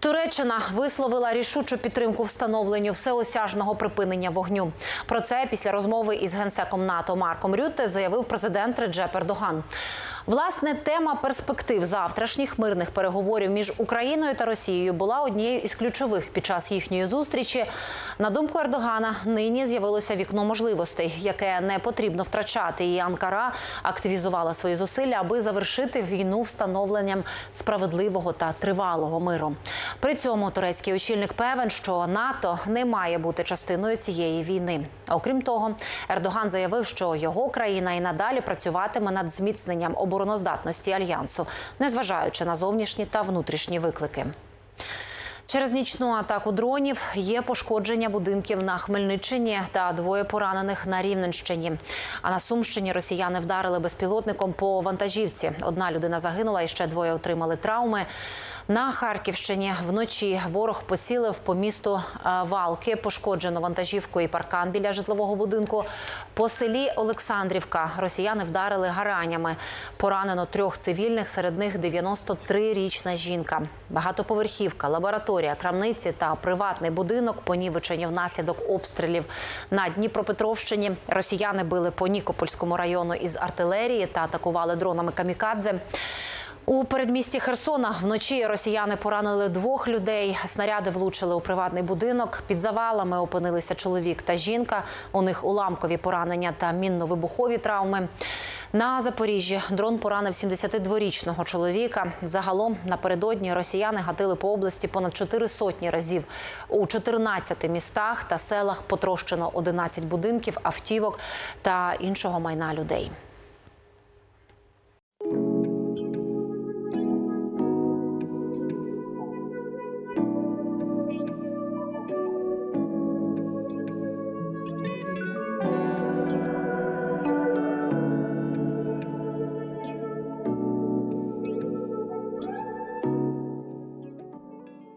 Туреччина висловила рішучу підтримку встановленню всеосяжного припинення вогню. Про це після розмови із генсеком НАТО Марком Рютте заявив президент Реджеп Ердоган. Власне, тема перспектив завтрашніх мирних переговорів між Україною та Росією була однією із ключових під час їхньої зустрічі. На думку Ердогана, нині з'явилося вікно можливостей, яке не потрібно втрачати. І Анкара активізувала свої зусилля, аби завершити війну встановленням справедливого та тривалого миру. При цьому турецький очільник певен, що НАТО не має бути частиною цієї війни. Окрім того, Ердоган заявив, що його країна і надалі працюватиме над зміцненням обороноздатності альянсу, незважаючи на зовнішні та внутрішні виклики. Через нічну атаку дронів є пошкодження будинків на Хмельниччині та двоє поранених на Рівненщині. А на Сумщині росіяни вдарили безпілотником по вантажівці. Одна людина загинула, і ще двоє отримали травми. На Харківщині вночі ворог поцілив по місту е, Валки, пошкоджено вантажівку і паркан біля житлового будинку. По селі Олександрівка росіяни вдарили гаранями. Поранено трьох цивільних, серед них 93-річна жінка. Багатоповерхівка, лабораторія, крамниці та приватний будинок понівечені внаслідок обстрілів. На Дніпропетровщині росіяни били по Нікопольському району із артилерії та атакували дронами камікадзе. У передмісті Херсона вночі росіяни поранили двох людей. Снаряди влучили у приватний будинок. Під завалами опинилися чоловік та жінка. У них уламкові поранення та мінно-вибухові травми. На Запоріжжі дрон поранив 72-річного чоловіка. Загалом напередодні росіяни гатили по області понад чотири сотні разів. У 14 містах та селах потрощено 11 будинків, автівок та іншого майна людей.